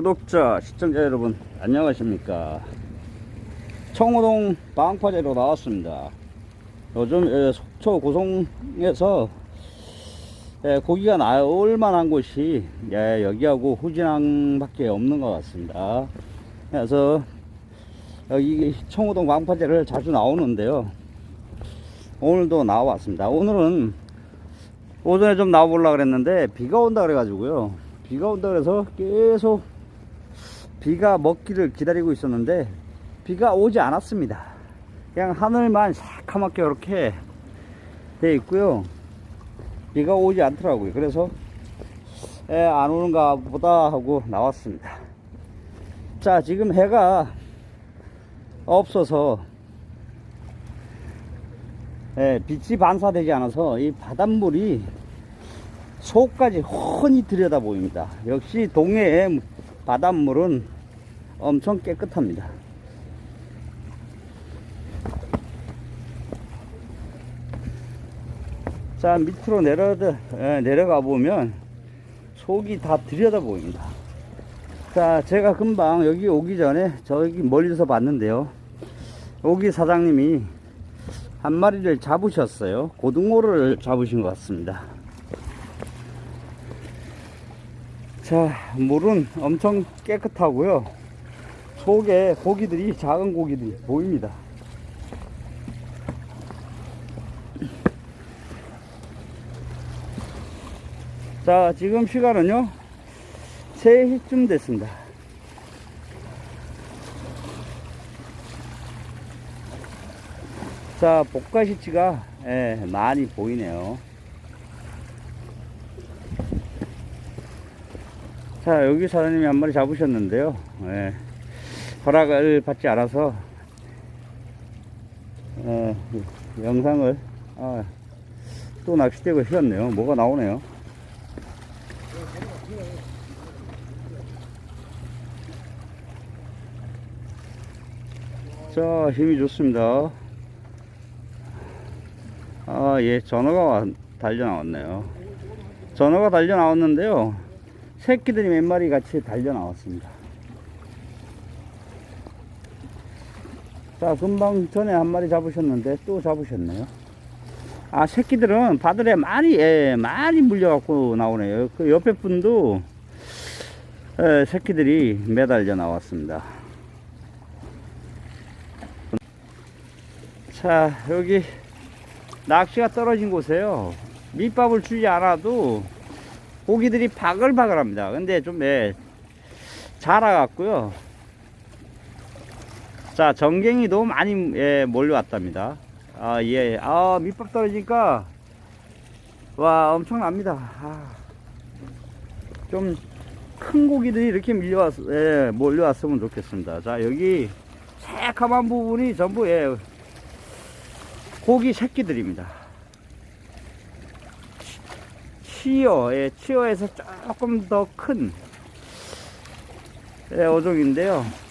구독자, 시청자 여러분, 안녕하십니까. 청호동 방파제로 나왔습니다. 요즘 에, 속초 고성에서 에, 고기가 나올 만한 곳이 예, 여기하고 후진항 밖에 없는 것 같습니다. 그래서 여기 청호동 방파제를 자주 나오는데요. 오늘도 나와봤습니다. 오늘은 오전에 좀 나와보려고 그랬는데 비가 온다 그래 가지고요. 비가 온다 그래서 계속 비가 먹기를 기다리고 있었는데 비가 오지 않았습니다. 그냥 하늘만 새카맣게 이렇게 돼 있고요. 비가 오지 않더라고요. 그래서 에, 안 오는가 보다 하고 나왔습니다. 자, 지금 해가 없어서 예, 빛이 반사되지 않아서 이 바닷물이 속까지 훤히 들여다 보입니다. 역시 동해의 바닷물은 엄청 깨끗합니다. 자, 밑으로 내려, 예, 내려가 보면 속이 다 들여다 보입니다. 자, 제가 금방 여기 오기 전에 저기 멀리서 봤는데요. 여기 사장님이 한 마리를 잡으셨어요. 고등어를 잡으신 것 같습니다. 자, 물은 엄청 깨끗하고요. 속에 고기들이, 작은 고기들이 보입니다. 자, 지금 시간은요, 3시쯤 됐습니다. 자, 복가시치가 예, 많이 보이네요. 자, 여기 사장님이 한 마리 잡으셨는데요. 예, 허락을 받지 않아서 예, 영상을 아, 또 낚싯대가 휘었네요. 뭐가 나오네요. 자, 힘이 좋습니다. 아, 예, 전어가 와- 달려 나왔네요. 전어가 달려 나왔는데요. 새끼들이 몇 마리 같이 달려 나왔습니다. 자, 금방 전에 한 마리 잡으셨는데 또 잡으셨네요. 아, 새끼들은 바늘에 많이, 예, 많이 물려 갖고 나오네요. 그 옆에 분도, 예, 새끼들이 매달려 나왔습니다. 자, 여기 낚시가 떨어진 곳에요. 밑밥을 주지 않아도 고기들이 바글바글합니다. 근데 좀, 예, 자라갔고요. 자, 전갱이도 많이, 예, 몰려왔답니다. 아, 예. 아, 밑밥 떨어지니까, 와, 엄청납니다. 아, 좀, 큰 고기들이 이렇게 밀려왔, 예, 몰려왔으면 좋겠습니다. 자, 여기, 새카만 부분이 전부, 예, 고기 새끼들입니다. 치어, 예, 치어에서 조금 더큰 예, 어종인데요.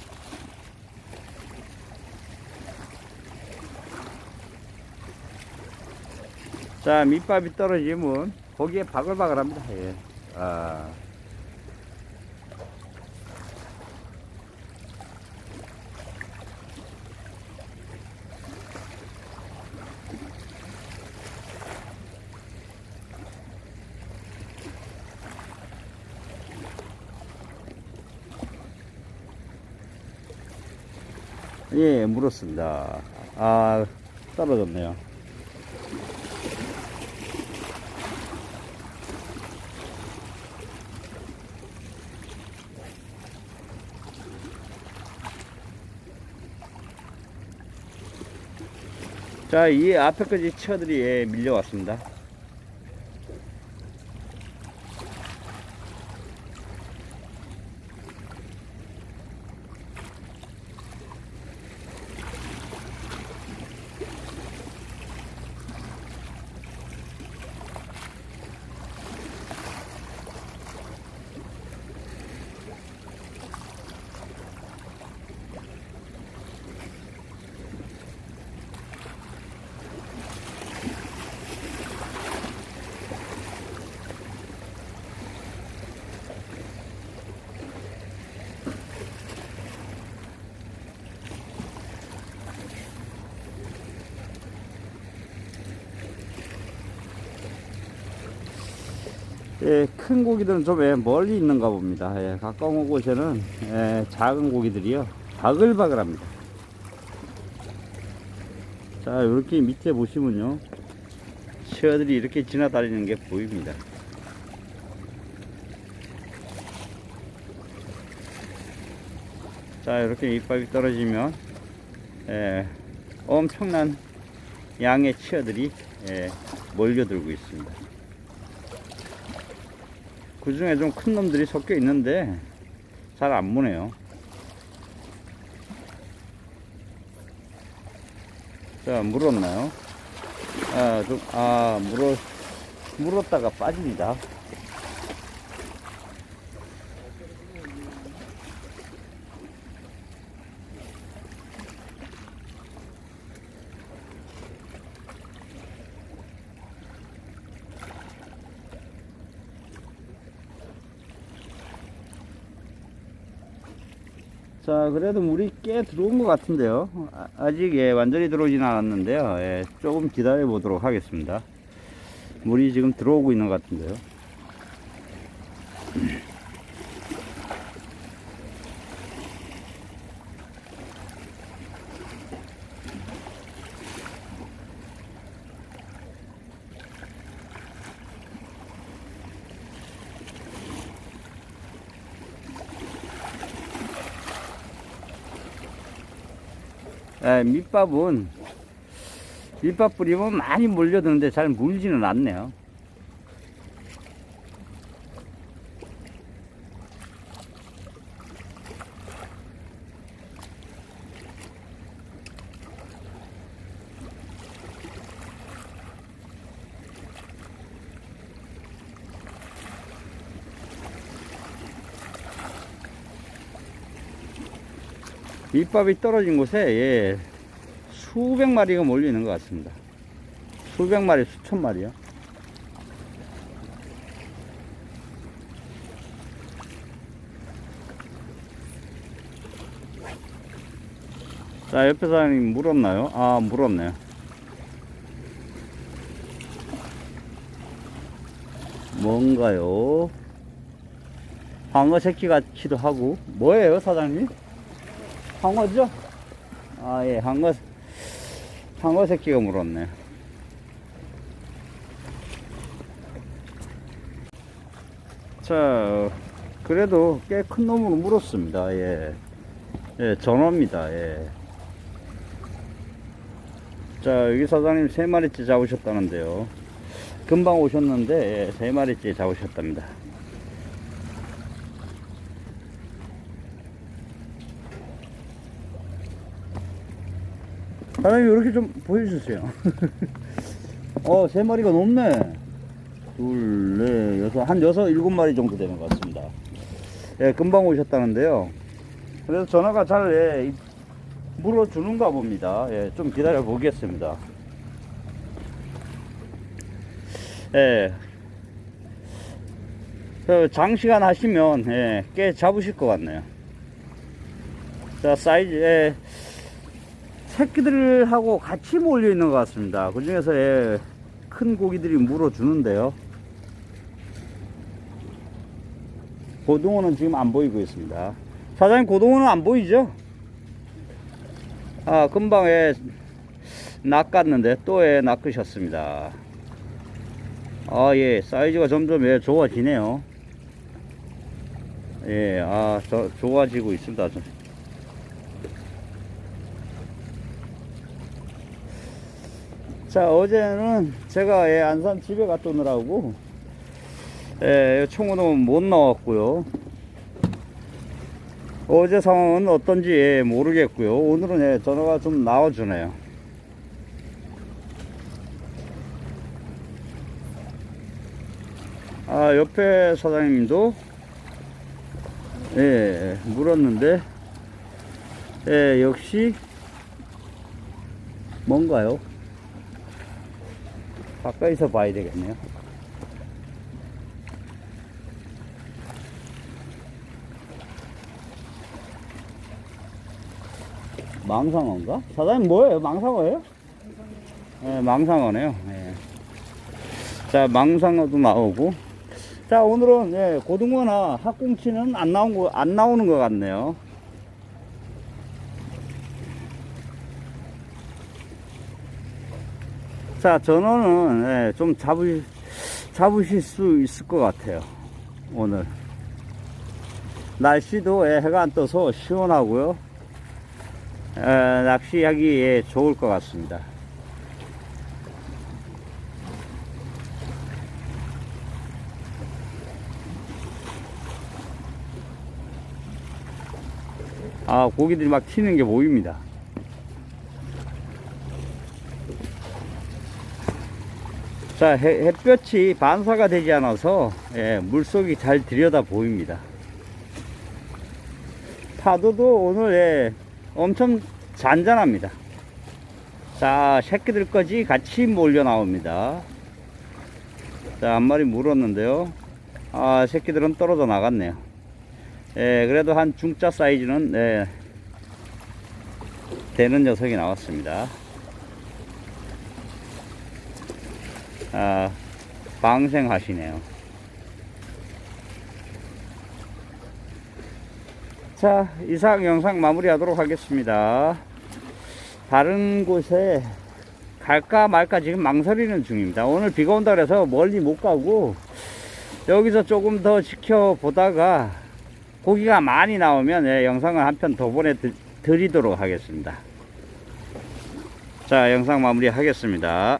자, 밑밥이 떨어지면 거기에 바글바글합니다. 예. 아. 예, 물었습니다. 아, 떨어졌네요. 자, 이 앞에까지 치어들이 예, 밀려왔습니다. 예, 큰 고기들은 좀 예, 멀리 있는가 봅니다. 예, 가까운 곳에는 예, 작은 고기들이요. 바글바글합니다. 자, 이렇게 밑에 보시면요. 치어들이 이렇게 지나다니는 게 보입니다. 자, 이렇게 이빨이 떨어지면 예, 엄청난 양의 치어들이 예, 몰려들고 있습니다. 그 중에 좀 큰 놈들이 섞여 있는데 잘 안 무네요. 자, 물었나요? 아, 좀, 아, 물어, 물었다가 빠집니다. 자, 그래도 물이 꽤 들어온 것 같은데요. 아, 아직 예, 완전히 들어오진 않았는데요. 예, 조금 기다려 보도록 하겠습니다. 물이 지금 들어오고 있는 것 같은데요. 예, 밑밥은 밑밥 뿌리면 많이 몰려드는데 잘 물지는 않네요. 밑밥이 떨어진 곳에 예, 수백 마리가 몰리는 것 같습니다. 수백 마리, 수천 마리요. 자, 옆에 사장님 물었나요? 아, 물었네요. 뭔가요? 방어 새끼 같기도 하고. 뭐예요, 사장님? 황어죠? 아, 예, 황어, 황어 새끼가 물었네. 자, 그래도 꽤 큰 놈으로 물었습니다. 예. 예, 전어입니다. 예. 자, 여기 사장님 세 마리째 잡으셨다는데요. 금방 오셨는데, 예, 세 마리째 잡으셨답니다. 사장님 이렇게 좀 보여주세요. 어, 세 마리가 넘네. 둘, 넷, 여섯, 한 여섯, 일곱 마리 정도 되는 것 같습니다. 예, 금방 오셨다는데요. 그래서 전화가 잘, 예, 이- 물어주는가 봅니다. 예, 좀 기다려 보겠습니다. 예. 그 장시간 하시면, 예, 꽤 잡으실 것 같네요. 자, 사이즈, 예. 새끼들하고 같이 몰려 있는 것 같습니다. 그 중에서 예, 큰 고기들이 물어주는데요. 고등어는 지금 안 보이고 있습니다. 사장님 고등어는 안 보이죠? 아 금방 에 낚았는데 또에 낚으셨습니다. 아 예 사이즈가 점점 예 좋아지네요. 예아 좋아지고 있습니다. 자 어제는 제가 예, 안산 집에 갔다 오느라고 예, 총으로 못 나왔고요. 어제 상황은 어떤지 예, 모르겠고요. 오늘은 예, 전화가 좀 나와주네요. 아 옆에 사장님도? 예 물었는데 예 역시 뭔가요? 가까이서 봐야 되겠네요. 망상어인가? 사장님 뭐예요? 망상어예요? 네, 망상어네요. 예. 자, 망상어도 나오고, 자, 오늘은 예, 고등어나 학꽁치는 안 나온 거, 안 나오는 것 같네요. 자, 전어는 예, 좀 잡으, 잡으실 수 있을 것 같아요. 오늘. 날씨도 예, 해가 안 떠서 시원하고요. 에, 낚시하기 에 좋을 것 같습니다. 아, 고기들이 막 튀는 게 보입니다. 자, 해, 햇볕이 반사가 되지 않아서 예, 물속이 잘 들여다 보입니다. 파도도 오늘 예, 엄청 잔잔합니다. 자, 새끼들까지 같이 몰려 나옵니다. 자, 한 마리 물었는데요. 아, 새끼들은 떨어져 나갔네요. 예, 그래도 한 중짜 사이즈는 예, 되는 녀석이 나왔습니다. 아, 방생하시네요. 자, 이상 영상 마무리하도록 하겠습니다. 다른 곳에 갈까 말까 지금 망설이는 중입니다. 오늘 비가 온다 그래서 멀리 못 가고 여기서 조금 더 지켜보다가 고기가 많이 나오면 예, 영상을 한 편 더 보내드리도록 하겠습니다. 자, 영상 마무리 하겠습니다.